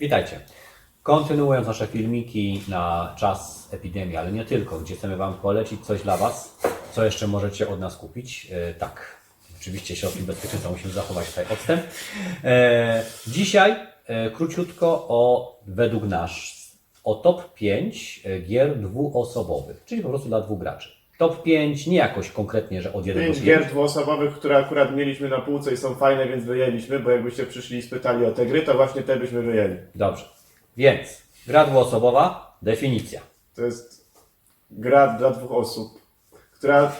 Witajcie. Kontynuując nasze filmiki na czas epidemii, ale nie tylko, gdzie chcemy Wam polecić coś dla Was, co jeszcze możecie od nas kupić. E, tak, oczywiście środki bezpieczeństwa musimy zachować tutaj odstęp. E, dzisiaj e, króciutko o, według nas, o top 5 gier dwuosobowych, czyli po prostu dla dwóch graczy. Top 5 nie jakoś konkretnie, że od 1 do Pięć 5. gier dwuosobowych, które akurat mieliśmy na półce i są fajne, więc wyjęliśmy, bo jakbyście przyszli i spytali o te gry, to właśnie te byśmy wyjęli. Dobrze. Więc gra dwuosobowa, definicja. To jest gra dla dwóch osób, która...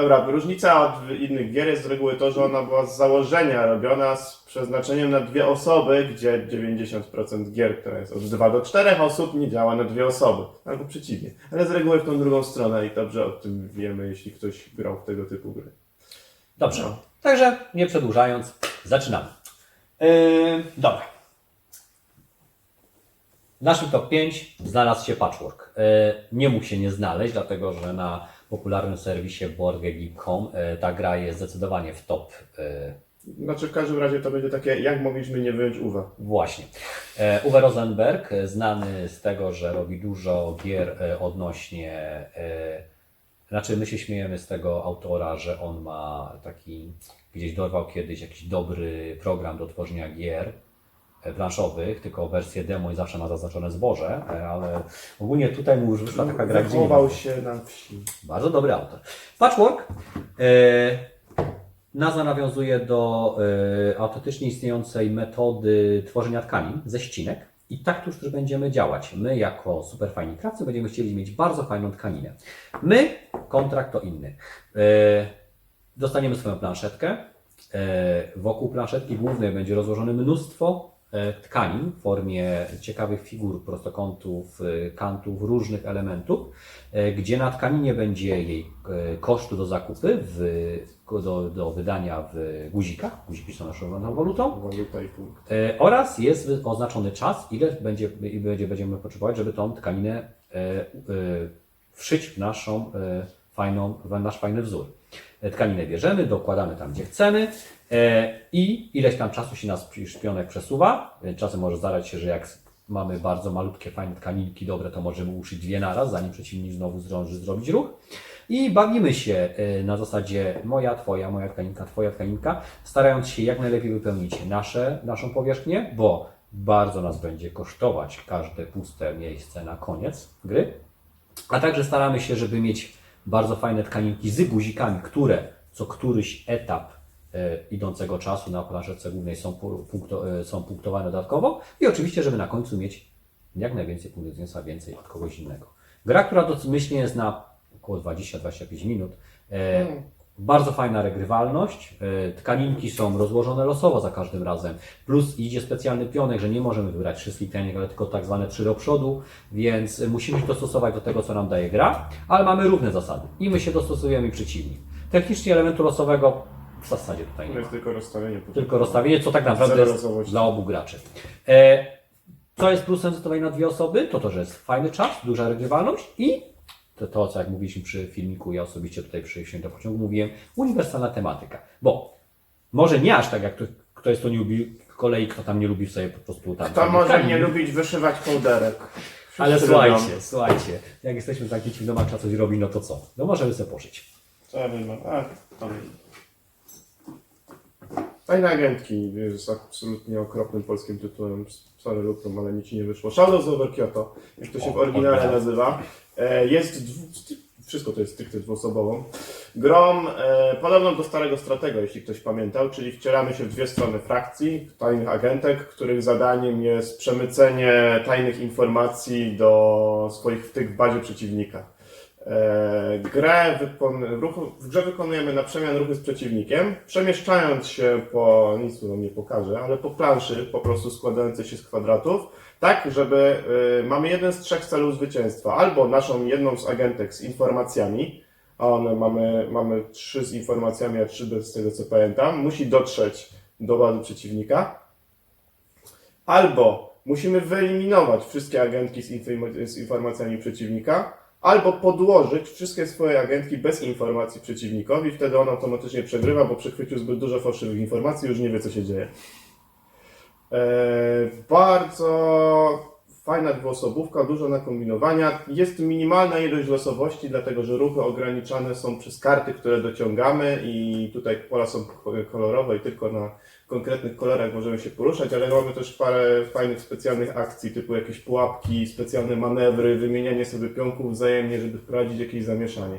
Dobra, różnica od innych gier jest z reguły to, że ona była z założenia robiona z przeznaczeniem na dwie osoby, gdzie 90% gier, która jest od 2 do 4 osób, nie działa na dwie osoby. Albo przeciwnie. Ale z reguły w tą drugą stronę i dobrze o tym wiemy, jeśli ktoś grał w tego typu gry. Dobrze. No. Także nie przedłużając, zaczynamy. Yy, dobra. W naszym top 5 znalazł się Patchwork. Yy, nie mógł się nie znaleźć, dlatego że na popularnym serwisie BoardGame.com yy, ta gra jest zdecydowanie w top. Yy, Znaczy w każdym razie to będzie takie, jak mogliśmy nie wyjąć Uwe. Właśnie. E, Uwe Rosenberg, e, znany z tego, że robi dużo gier e, odnośnie. e, Znaczy, my się śmiejemy z tego autora, że on ma taki. Gdzieś dorwał kiedyś jakiś dobry program do tworzenia gier e, planszowych, tylko wersję demo i zawsze ma zaznaczone zboże, e, ale ogólnie tutaj mu już wyszła taka gra, gdzie nie ma Wychował się na wsi. bardzo dobry autor. Patchwork. E, nazwa nawiązuje do e, autentycznie istniejącej metody tworzenia tkanin ze ścinek. I tak tuż też będziemy działać. My, jako super fajni krawcy, będziemy chcieli mieć bardzo fajną tkaninę. My, kontrakt to inny. E, dostaniemy swoją planszetkę. E, wokół planszetki głównej będzie rozłożone mnóstwo e, tkanin w formie ciekawych figur, prostokątów, e, kantów, różnych elementów, e, gdzie na tkaninie będzie jej e, kosztu do zakupy, w, do, do wydania w guzikach. Guziki są naszą walutą. Waluta i punkt. E, oraz jest oznaczony czas, ile będzie, będzie, będziemy potrzebować, żeby tą tkaninę e, e, wszyć w naszą e, fajną, w nasz fajny wzór. E, Tkaninę bierzemy, dokładamy tam, gdzie chcemy e, i ileś tam czasu się nas szpionek przesuwa. E, Czasem może zdarać się, że jak mamy bardzo malutkie, fajne tkaninki dobre, to możemy uszyć dwie naraz, zanim przeciwnik znowu zdąży zrobić ruch. I bawimy się na zasadzie moja, twoja, moja tkaninka, twoja tkaninka, starając się jak najlepiej wypełnić nasze, naszą powierzchnię, bo bardzo nas będzie kosztować każde puste miejsce na koniec gry. A także staramy się, żeby mieć bardzo fajne tkaninki z guzikami, które co któryś etap e, idącego czasu na planszetce głównej są, pu- punkto, e, są punktowane dodatkowo i oczywiście, żeby na końcu mieć jak najwięcej punktów zwycięstwa więcej od kogoś innego. Gra, która domyślnie jest na około 20-25 minut. E, Bardzo fajna regrywalność. E, Tkaninki są rozłożone losowo za każdym razem. Plus idzie specjalny pionek, że nie możemy wybrać wszystkich tkanik, ale tylko tak zwane trzy do przodu, więc musimy się dostosować do tego, co nam daje gra, ale mamy równe zasady. I my się dostosujemy i przeciwni. Technicznie elementu losowego w zasadzie tutaj nie ma. jest tylko rozstawienie. Tylko rozstawienie, co tak naprawdę jest dla obu graczy. E, co jest plusem zdecydowanie na dwie osoby? To to, że jest fajny czas, duża regrywalność i to, to co jak mówiliśmy przy filmiku, ja osobiście tutaj przy Święto Pociągu mówiłem, uniwersalna tematyka. Bo może nie aż tak jak to, ktoś to nie lubi, kolei kto tam nie lubi sobie po prostu tam. Kto tam może nie lubić wyszywać kołderek? Wszyscy Ale lubią. słuchajcie, słuchajcie, jak jesteśmy zamknięci w domach, trzeba coś robić, no to co? No możemy sobie poszyć. Co ja wiem, a, tam. Tajne agentki jest absolutnie okropnym polskim tytułem. Sorry, Luprum, ale mi ci nie wyszło. Shadows over Kyoto, jak to się w oryginale nazywa. E, Jest, wszystko to jest stricte dwuosobową. Grom e, podobną do starego stratego, jeśli ktoś pamiętał, czyli wcielamy się w dwie strony frakcji, tajnych agentek, których zadaniem jest przemycenie tajnych informacji do swoich wtyk w bazie przeciwnika. E, Grę ruchu... W grze wykonujemy na przemian ruchy z przeciwnikiem, przemieszczając się po, nic tu nie pokażę, ale po planszy po prostu składającej się z kwadratów, tak, żeby y, mamy jeden z trzech celów zwycięstwa. Albo naszą jedną z agentek z informacjami, a one mamy, mamy trzy z informacjami, a trzy bez tego co pamiętam, musi dotrzeć do bazy przeciwnika. Albo musimy wyeliminować wszystkie agentki z informacjami przeciwnika, albo podłożyć wszystkie swoje agentki bez informacji przeciwnikowi, wtedy on automatycznie przegrywa, bo przechwycił zbyt dużo fałszywych informacji, już nie wie co się dzieje. E, bardzo fajna dwuosobówka, dużo nakombinowania. Jest minimalna ilość losowości, dlatego że ruchy ograniczane są przez karty, które dociągamy i tutaj pola są kolorowe i tylko na konkretnych kolorach możemy się poruszać, ale mamy też parę fajnych specjalnych akcji, typu jakieś pułapki, specjalne manewry, wymienianie sobie pionków wzajemnie, żeby wprowadzić jakieś zamieszanie.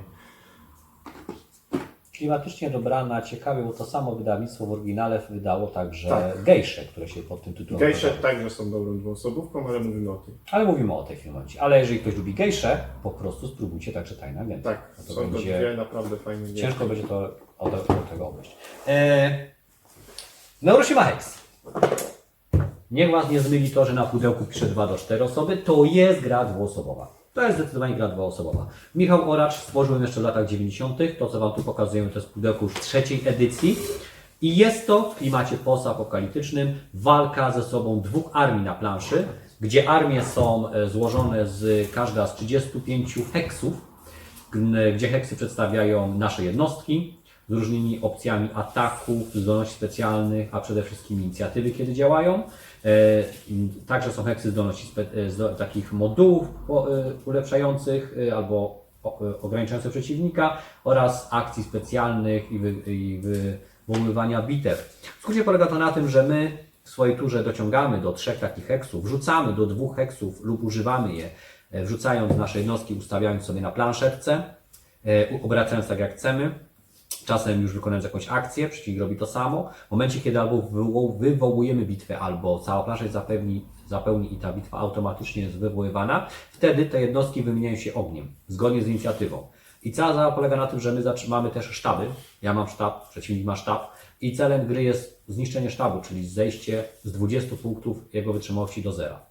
Klimatycznie dobrana, ciekawie, bo to samo wydawnictwo w oryginale wydało także Tak. gejsze, które się pod tym tytułem Gejsze także są dobrą dwuosobówką, ale mówimy o tym. Ale mówimy o tej w tym momencie. Ale jeżeli ktoś lubi gejsze, po prostu spróbujcie także tajne agenty. Tak, No to są to będzie- dwie naprawdę fajne. Ciężko będzie to od, od tego obejść. Eee, Neuroshima Hex. Niech Was nie zmyli to, że na pudełku pisze 2 do 4 osoby. To jest gra dwuosobowa. To jest zdecydowanie gra dwuosobowa. Michał Oracz stworzył ją jeszcze w latach 90. To, co Wam tu pokazujemy, to jest pudełko już trzeciej edycji. I jest to w klimacie postapokaliptycznym walka ze sobą dwóch armii na planszy, gdzie armie są e, złożone z każda z 35 heksów, gdzie heksy przedstawiają nasze jednostki z różnymi opcjami ataków, zdolności specjalnych, a przede wszystkim inicjatywy, kiedy działają. E, Także są heksy zdolności e, takich modułów e, ulepszających albo ograniczających przeciwnika oraz akcji specjalnych i, wy, i wywoływania bitew. W skrócie polega to na tym, że my w swojej turze dociągamy do trzech takich heksów, wrzucamy do dwóch heksów lub używamy je, wrzucając nasze jednostki, ustawiając sobie na planszetce, obracając tak jak chcemy. Czasem już wykonując jakąś akcję, przeciwnik robi to samo. W momencie, kiedy albo wywo- wywołujemy bitwę, albo cała plansza się zapewni, zapełni i ta bitwa automatycznie jest wywoływana, wtedy te jednostki wymieniają się ogniem, zgodnie z inicjatywą. I cała zabawa polega na tym, że my zatrzymamy też sztaby. Ja mam sztab, przeciwnik ma sztab. I celem gry jest zniszczenie sztabu, czyli zejście z 20 punktów jego wytrzymałości do zera.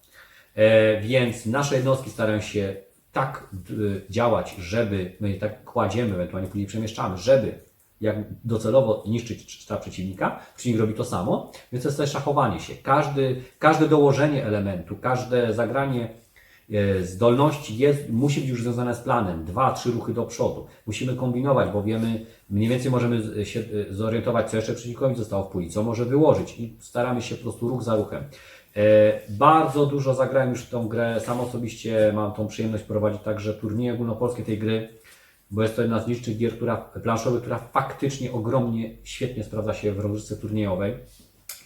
E, więc nasze jednostki starają się tak działać, żeby my tak kładziemy, ewentualnie później przemieszczamy, żeby jak docelowo niszczyć sztab przeciwnika, przeciwnik robi to samo, więc to jest też szachowanie się. Każdy, każde dołożenie elementu, każde zagranie e, zdolności jest, musi być już związane z planem. Dwa, trzy ruchy do przodu. Musimy kombinować, bo wiemy, mniej więcej możemy z- się e, zorientować, co jeszcze przeciwnikowi zostało w puli, co może wyłożyć i staramy się po prostu ruch za ruchem. E, Bardzo dużo zagrałem już w tą grę. Sam osobiście mam tą przyjemność prowadzić także turnieje ogólnopolskie tej gry, bo jest to jedna z licznych gier która, planszowych, która faktycznie ogromnie świetnie sprawdza się w rozgrywce turniejowej.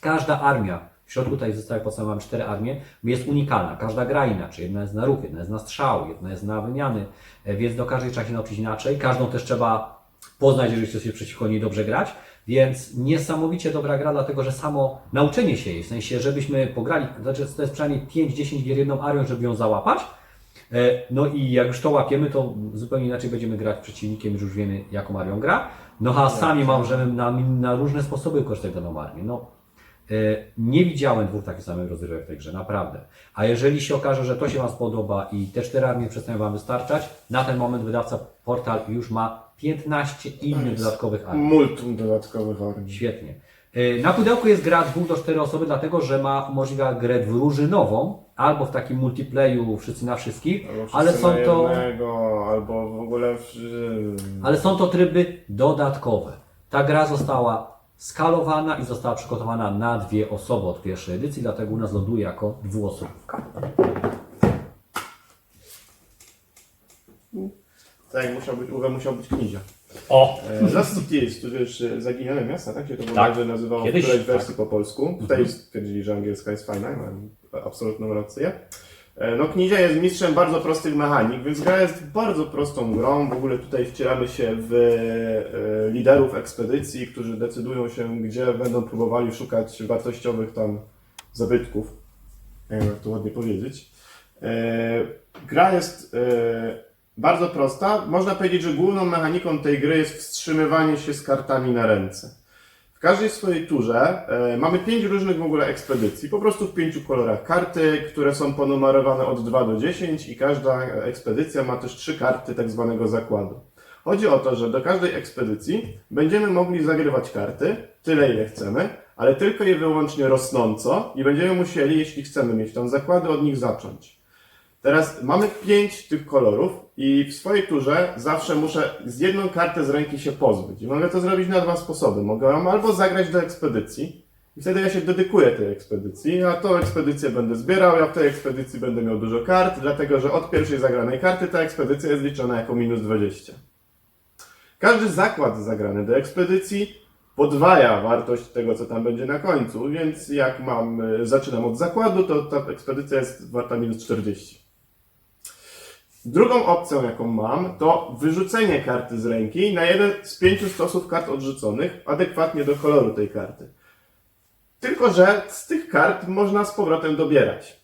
Każda armia, w środku tej zestawie podstawowej mamy cztery armie, jest unikalna. Każda gra inaczej. Jedna jest na ruch, jedna jest na strzał, jedna jest na wymiany, e, więc do każdej trzeba się nauczyć inaczej. Każdą też trzeba poznać, jeżeli chce się przeciwko niej dobrze grać. Więc niesamowicie dobra gra, dlatego że samo nauczenie się jej, w sensie, żebyśmy pograli, znaczy to jest przynajmniej 5-10 gier jedną armią, żeby ją załapać. E, No i jak już to łapiemy, to zupełnie inaczej będziemy grać przeciwnikiem, już wiemy jaką armią gra. No a sami możemy na, na różne sposoby korzystać daną armię. No, e, nie widziałem dwóch takich samych rozgrywek w tej grze, naprawdę. A jeżeli się okaże, że to się Wam spodoba i te cztery armie przestają Wam wystarczać, na ten moment wydawca Portal już ma 15 innych dodatkowych armii. Multum dodatkowych armii. Świetnie. Y, Na pudełku jest gra 2 do 4 osoby, dlatego że ma umożliwia grę drużynową, albo w takim multiplayu wszyscy na wszystkich, Albo ale wszyscy są na to, jednego, albo w ogóle w... ale są to tryby dodatkowe. Ta gra została skalowana i została przygotowana na dwie osoby od pierwszej edycji, dlatego u nas ląduje jako dwuosobówka. Tak, musiał być, Uwe musiał być knizia. O! E, Lost Cities, to już e, Zaginione Miasta, tak się to Tak. bodajże nazywało Kiedyś, w którejś tak. wersji po polsku. Tutaj stwierdzili, że angielska jest fajna, i mają absolutną rację. E, No, Knizia jest mistrzem bardzo prostych mechanik, więc gra jest bardzo prostą grą. W ogóle tutaj wcieramy się w e, liderów ekspedycji, którzy decydują się, gdzie będą próbowali szukać wartościowych tam zabytków. Nie wiem, jak to ładnie powiedzieć. E, Gra jest e, bardzo prosta. Można powiedzieć, że główną mechaniką tej gry jest wstrzymywanie się z kartami na ręce. W każdej swojej turze e, mamy pięć różnych w ogóle ekspedycji, po prostu w pięciu kolorach karty, które są ponumerowane od 2 do 10 i każda ekspedycja ma też trzy karty tak zwanego zakładu. Chodzi o to, że do każdej ekspedycji będziemy mogli zagrywać karty, tyle ile chcemy, ale tylko je wyłącznie rosnąco i będziemy musieli, jeśli chcemy mieć tam zakłady, od nich zacząć. Teraz mamy pięć tych kolorów i w swojej turze zawsze muszę z jedną kartę z ręki się pozbyć. I mogę to zrobić na dwa sposoby. Mogę ją albo zagrać do ekspedycji I wtedy ja się dedykuję tej ekspedycji, a tą ekspedycję będę zbierał, ja w tej ekspedycji będę miał dużo kart, dlatego że od pierwszej zagranej karty ta ekspedycja jest liczona jako minus 20. Każdy zakład zagrany do ekspedycji podwaja wartość tego, co tam będzie na końcu, więc jak mam, y, zaczynam od zakładu, to ta ekspedycja jest warta minus 40. Drugą opcją, jaką mam, to wyrzucenie karty z ręki na jeden z pięciu stosów kart odrzuconych, adekwatnie do koloru tej karty. Tylko, że z tych kart można z powrotem dobierać.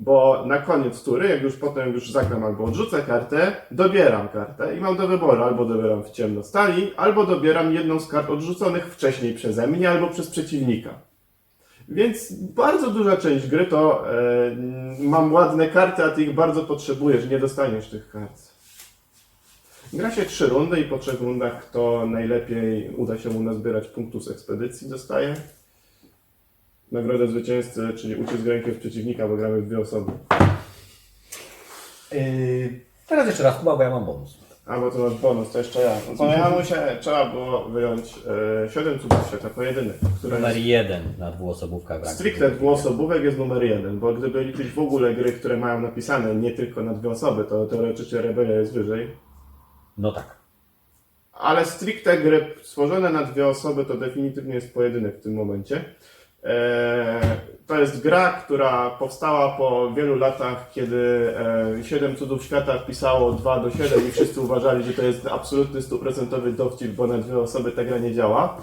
Bo na koniec tury, jak już potem już zagram albo odrzucę kartę, dobieram kartę i mam do wyboru albo dobieram w ciemno stali, albo dobieram jedną z kart odrzuconych wcześniej przeze mnie albo przez przeciwnika. Więc bardzo duża część gry to e, mam ładne karty, a ty ich bardzo potrzebujesz, nie dostaniesz tych kart. Gra się trzy rundy i po trzech rundach kto najlepiej uda się mu nazbierać punktów z ekspedycji dostaje. Nagrodę zwycięzcy, czyli ucisk ręki od przeciwnika, bo gramy w dwie osoby. Yy, teraz jeszcze raz Kuba, bo ja mam bonus. A bo to masz bonus, to jeszcze ja. No to ja muszę, trzeba było wyjąć e, 7 cudów świata pojedynek, Numer jest jeden na dwuosobówkach. w rankingu. stricte dwuosobówek jest numer jeden, bo gdyby liczyć w ogóle gry, które mają napisane nie tylko na dwie osoby, to teoretycznie Rebelia jest wyżej. No tak. Ale stricte gry stworzone na dwie osoby to definitywnie jest pojedynek w tym momencie. Eee, to jest gra, która powstała po wielu latach, kiedy e, 7 cudów świata wpisało 2 do 7 i wszyscy uważali, że to jest absolutny stuprocentowy dowcip, bo na dwie osoby ta gra nie działa.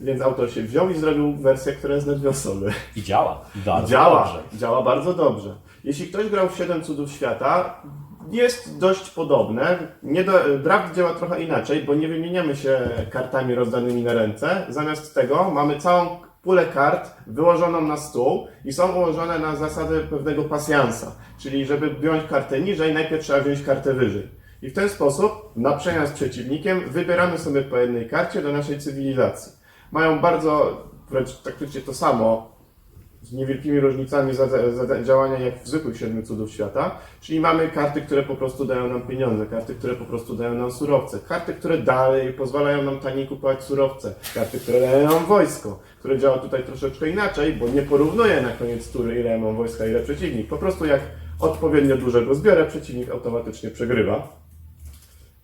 Więc autor się wziął i zrobił wersję, która jest na dwie osoby. I działa. Bardzo Działa, Dobrze. działa bardzo dobrze. Jeśli ktoś grał w 7 cudów świata, jest dość podobne. Nie do, draft działa trochę inaczej, bo nie wymieniamy się kartami rozdanymi na ręce. Zamiast tego mamy całą pulę kart wyłożoną na stół i są ułożone na zasadę pewnego pasjansa. Czyli żeby wziąć kartę niżej, najpierw trzeba wziąć kartę wyżej. I w ten sposób, na przemian z przeciwnikiem, wybieramy sobie po jednej karcie do naszej cywilizacji. Mają bardzo, wręcz praktycznie to samo, z niewielkimi różnicami za, za działania jak w zwykłych siedmiu cudów świata, czyli mamy karty, które po prostu dają nam pieniądze, karty, które po prostu dają nam surowce, karty, które dalej pozwalają nam taniej kupować surowce, karty, które dają nam wojsko, które działa tutaj troszeczkę inaczej, bo nie porównuję na koniec tury ile mam wojska, ile przeciwnik. Po prostu jak odpowiednio dużego zbiorę, przeciwnik automatycznie przegrywa.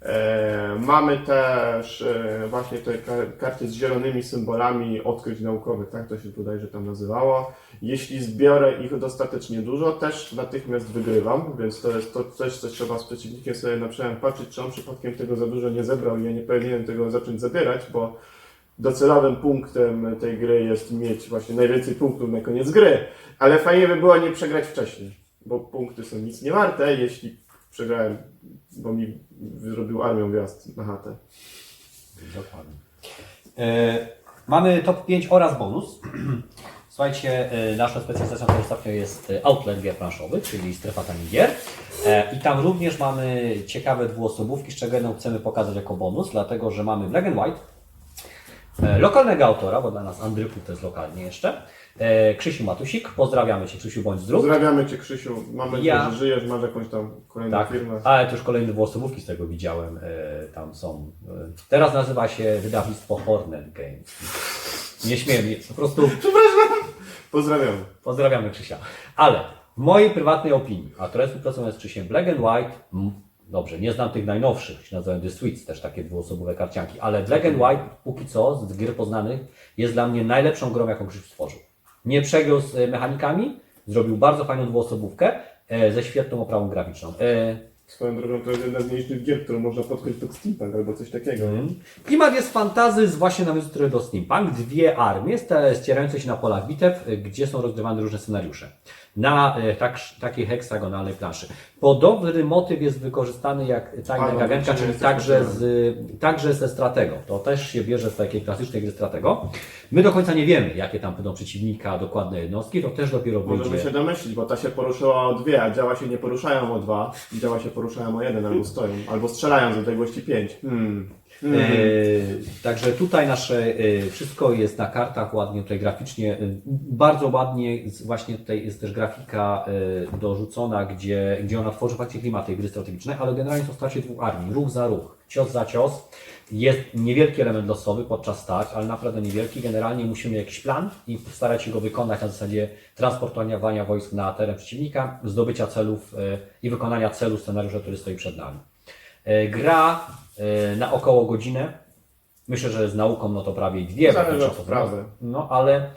E, mamy też e, właśnie te ka- karty z zielonymi symbolami odkryć naukowych, tak to się bodajże tam nazywało. Jeśli zbiorę ich dostatecznie dużo, też natychmiast wygrywam, więc to jest to coś, co trzeba z przeciwnikiem sobie na przykład patrzeć, czy on przypadkiem tego za dużo nie zebrał i ja nie powinienem tego zacząć zabierać, bo docelowym punktem tej gry jest mieć właśnie najwięcej punktów na koniec gry, ale fajnie by było nie przegrać wcześniej, bo punkty są nic nie warte, jeśli przegrałem, bo mi zrobił armią wjazd na chatę. Dokładnie. E, mamy top 5 oraz bonus. Słuchajcie, e, naszą specjalizacją to ostatnio jest e, outlet gier planszowych, czyli strefa taniej gier. E, I tam również mamy ciekawe dwuosobówki, z czego jedną chcemy pokazać jako bonus, dlatego że mamy Black and White, lokalnego autora, bo dla nas Andryku to jest lokalnie jeszcze, e, Krzysiu Matusik. Pozdrawiamy Cię Krzysiu, bądź zdrów. Pozdrawiamy Cię Krzysiu, mam nadzieję, Ja- że żyjesz, masz jakąś tam kolejną Tak, firmę. ale to już kolejne dwuosobówki z tego widziałem, e, tam są. E, teraz nazywa się wydawnictwo Hornet Games. Nie śmieję mnie, po prostu Pozdrawiamy. pozdrawiamy Krzysia. Ale w mojej prywatnej opinii, a która współpracuję z Krzysiem Black and White, mm, dobrze, nie znam tych najnowszych, się nazywają The Sweets, też takie dwuosobowe karcianki, ale Black and White póki co z gier poznanych jest dla mnie najlepszą grą, jaką Krzyś stworzył. Nie przegiął z e, mechanikami, zrobił bardzo fajną dwuosobówkę e, ze świetną oprawą graficzną. E, Swoją drogą to jest jedna z mniejszych gier, którą można podkryć pod steampunk albo coś takiego. Klimat jest fantazy z właśnie nawiązuje trochę do steampunk. Dwie armie sta- ścierające się na polach bitew, y, gdzie są rozgrywane różne scenariusze. Na y, tak, takiej heksagonalnej planszy. Podobny motyw jest wykorzystany jak A, tajna agentka, czyli jest także, tak z, także ze stratego. To też się bierze z takiej klasycznej gry stratego. My do końca nie wiemy, jakie tam będą przeciwnika, dokładne jednostki. To też dopiero Możemy wyjdzie. się domyślić, bo ta się poruszyła o dwie, a działa się nie poruszają o dwa, działa się poruszają o jeden albo stoją, albo strzelają z odległości pięć. Hmm. także tutaj nasze e, wszystko jest na kartach ładnie tutaj graficznie, e, bardzo ładnie z- właśnie tutaj jest też grafika e, dorzucona, gdzie, gdzie ona tworzy faktycznie klimat tej gry strategicznej, ale generalnie są starcie dwóch armii, ruch za ruch, cios za cios. Jest niewielki element losowy podczas starć, ale naprawdę niewielki. Generalnie musimy jakiś plan i starać się go wykonać na zasadzie transportowania wojsk na teren przeciwnika, zdobycia celów e, i wykonania celu scenariusza, który stoi przed nami. E, Gra e, na około godzinę. Myślę, że z nauką no to prawie dwie. Zależy od sprawy. No ale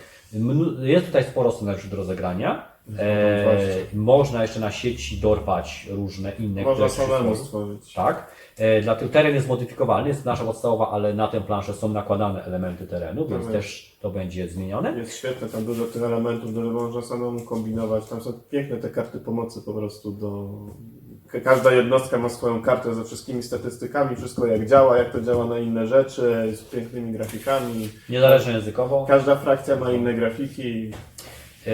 jest tutaj sporo scenariuszy do rozegrania. E, można jeszcze na sieci dorwać różne inne, Można które samemu stworzyć. Tak. E, Dlatego teren jest modyfikowalny, jest nasza podstawowa, ale na tę planszę są nakładane elementy terenu, więc Tak. też to będzie zmienione. Jest świetne, tam dużo tych elementów, dużo można samemu kombinować. Tam są piękne te karty pomocy po prostu do... Ka- Każda jednostka ma swoją kartę ze wszystkimi statystykami, wszystko jak działa, jak to działa na inne rzeczy, z pięknymi grafikami. Niezależnie językowo. Każda frakcja ma inne grafiki. E,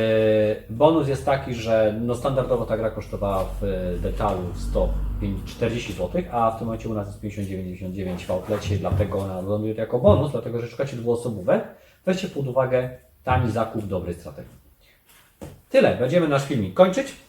Bonus jest taki, że no standardowo ta gra kosztowała w detalu 140 zł, a w tym momencie u nas jest 59,99 w outlecie, dlatego ona ląduje jako bonus, dlatego że szukacie dwuosobówek. Weźcie pod uwagę tani zakup dobrej strategii. Tyle, będziemy nasz filmik kończyć.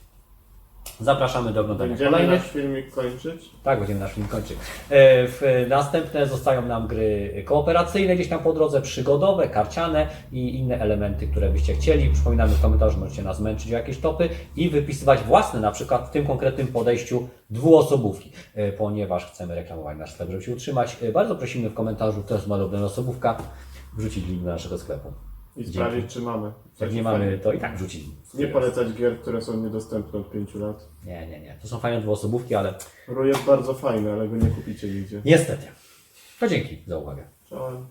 Zapraszamy do oglądania Będziemy kolejnych. nasz filmik kończyć. Tak, będziemy nasz film kończyć. E, W, następne zostają nam gry kooperacyjne gdzieś tam po drodze, przygodowe, karciane i inne elementy, które byście chcieli. Przypominamy w komentarzu, możecie nas męczyć o jakieś topy i wypisywać własne, na przykład w tym konkretnym podejściu dwuosobówki, e, ponieważ chcemy reklamować nasz sklep, żeby się utrzymać. E, Bardzo prosimy w komentarzu, to jest malowna osobówka, wrzucić link do naszego sklepu. I Dzięki. sprawdzić, czy mamy. Jak nie mamy, to i tak wrzucić. Nie polecać gier, które są niedostępne od 5 lat. Nie, nie, nie. To są fajne dwuosobówki, ale Ru jest bardzo fajny, ale go nie kupicie nigdzie. niestety. To dzięki za uwagę. Czołem.